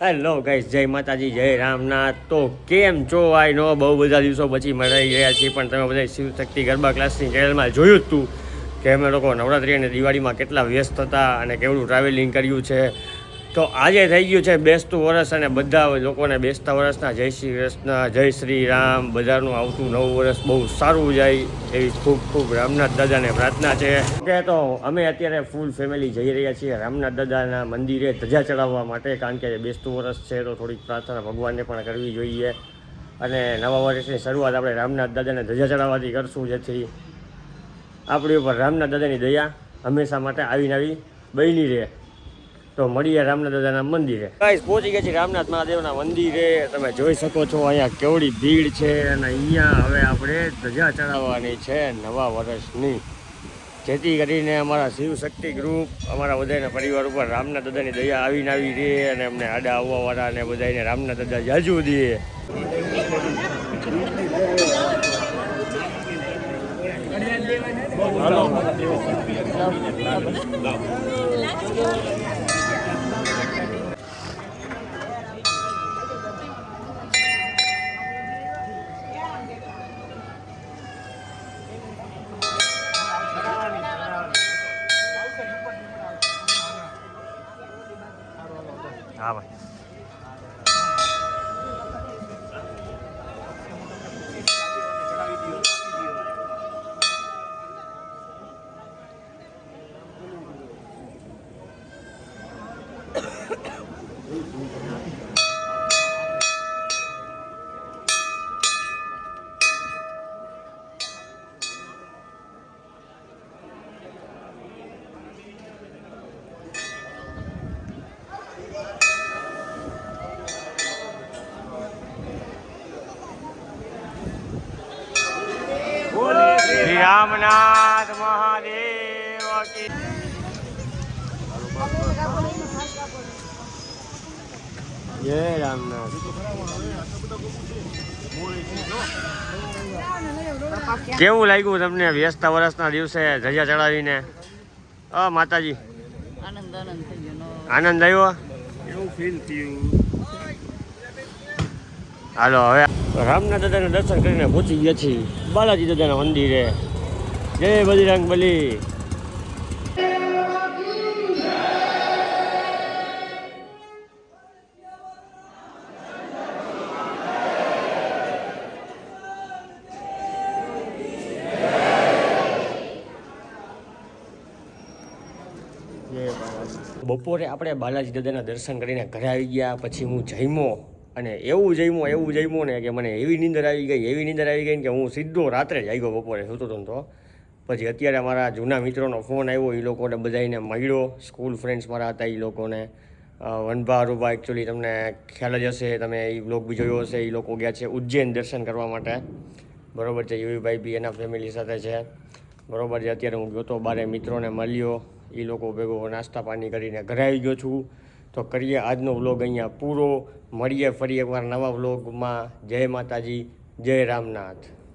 Hello guys જય માતાજી, જય રામનાથ. તો કેમ છો? આઈ નો બહુ બધા દિવસો પછી મળી રહ્યા છીએ, પણ તમે બધા શિવ શક્તિ ગરબા ક્લાસની ચેનલમાં જોયું હતું કે અમે લોકો નવરાત્રિ અને દિવાળીમાં કેટલા વ્યસ્ત હતા અને કેવડું ટ્રાવેલિંગ કર્યું છે. તો આજે થઈ ગયું છે બેસતું વરસ અને બધા લોકોને બેસતા વરસના જય શ્રી કૃષ્ણ, જય શ્રી રામ, બધાનું આવતું નવું વરસ બહુ સારું જાય એવી ખૂબ ખૂબ રામનાથ દાદાને પ્રાર્થના છે. કે તો અમે અત્યારે ફૂલ ફેમિલી જઈ રહ્યા છીએ રામનાથ દાદાના મંદિરે ધજા ચડાવવા માટે, કારણ કે બેસતું વરસ છે તો થોડીક પ્રાર્થના ભગવાનને પણ કરવી જોઈએ. અને નવા વર્ષની શરૂઆત આપણે રામનાથ દાદાને ધજા ચડાવવાથી કરશું, જેથી આપણી ઉપર રામનાથ દાદાની દયા હંમેશા માટે આવીને આવી બની રહે. તો મળીએ રામનાથ દાદાના મંદિરે. ગાઈસ પહોંચી ગયા છે રામનાથ મહાદેવના મંદિરે. તમે જોઈ શકો છો અહીંયા કેવડી ભીડ છે અને અહીંયા હવે આપણે ધજા ચડાવવાની છે નવા વર્ષની. જેથી કરીને અમારા શિવ શક્તિ ગ્રુપ અમારા બધાના પરિવાર ઉપર રામનાથ દાદાની દયા આવીને આવી રહે અને અમને આડા આવવાવાળા અને બધાને રામનાથ દાદા જાજુ દે. હા ભાઈ શ્રી રામનાથ મહાદેવ જય રામનાથ. કેવું લાગ્યું તમને વ્યસ્ત વર્ષના દિવસે ધજા ચડાવીને? અ માતાજી. આનંદ આનંદ થઈ ગયો નો આનંદ આવ્યો? એવું ફીલ થયું. હાલો હવે રામનાથ દાદાના દર્શન કરીને પહોંચી ગયા છીએ. બાલાજી દાદાના મંદિરે. જય બજરંગ બલી. બપોરે આપણે બાલાજી દાદાના દર્શન કરીને ઘરે આવી ગયા, પછી હું જમ્યો અને એવું જઈમો એવું જઈમો ને કે મને એવી નીંદર આવી ગઈ, એવી નીંદર આવી ગઈ કે હું સીધો રાત્રે જ આવી ગયો બપોરે, સૂતો તો. પછી અત્યારે મારા જૂના મિત્રોનો ફોન આવ્યો એ લોકોને બધાને મળ્યો. સ્કૂલ ફ્રેન્ડ્સ મારા હતા એ લોકોને. વનભા રૂબા એકચ્યુઅલી તમને ખ્યાલ જ હશે, તમે એ બ્લોગ બી જોયો હશે. એ લોકો ગયા છે ઉજ્જૈન દર્શન કરવા માટે. બરાબર છે, યુવીભાઈ બી એના ફેમિલી સાથે છે. બરાબર છે, અત્યારે હું ગયો તો બારે મિત્રોને મળ્યો. એ લોકો ભેગો નાસ્તા પાણી કરીને ઘરે આવી ગયો છું. તો કરીએ આજનો વ્લોગ અહીંયા પૂરો. મળીએ ફરી એકવાર નવા વ્લોગમાં જય માતાજી, જય રામનાથ.